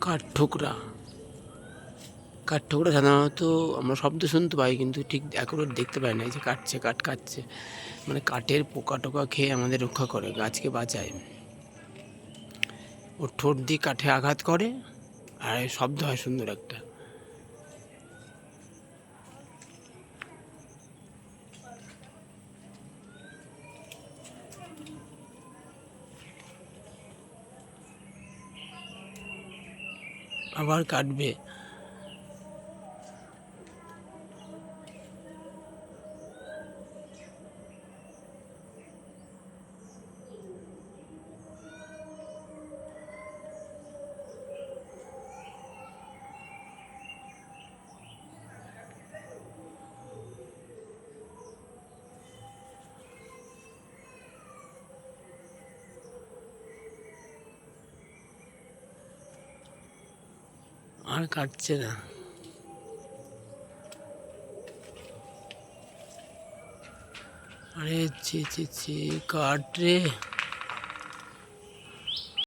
কাঠঠোকরা। কাঠঠোকরা সাধারণত আমরা শব্দ শুনতে পাই, কিন্তু ঠিক অ্যাকুরেট দেখতে পাই না। যে কাটছে কাঠ কাটছে। মানে কাঠের পোকা টোকা খেয়ে আমাদের রক্ষা করে, গাছকে বাঁচায়। ওর ঠোঁট দিয়ে কাঠে আঘাত করে, আর শব্দ হয় সুন্দর একটা। আবার কাটবে আর কাটছে না। আরে ছি ছি ছি কাট রে।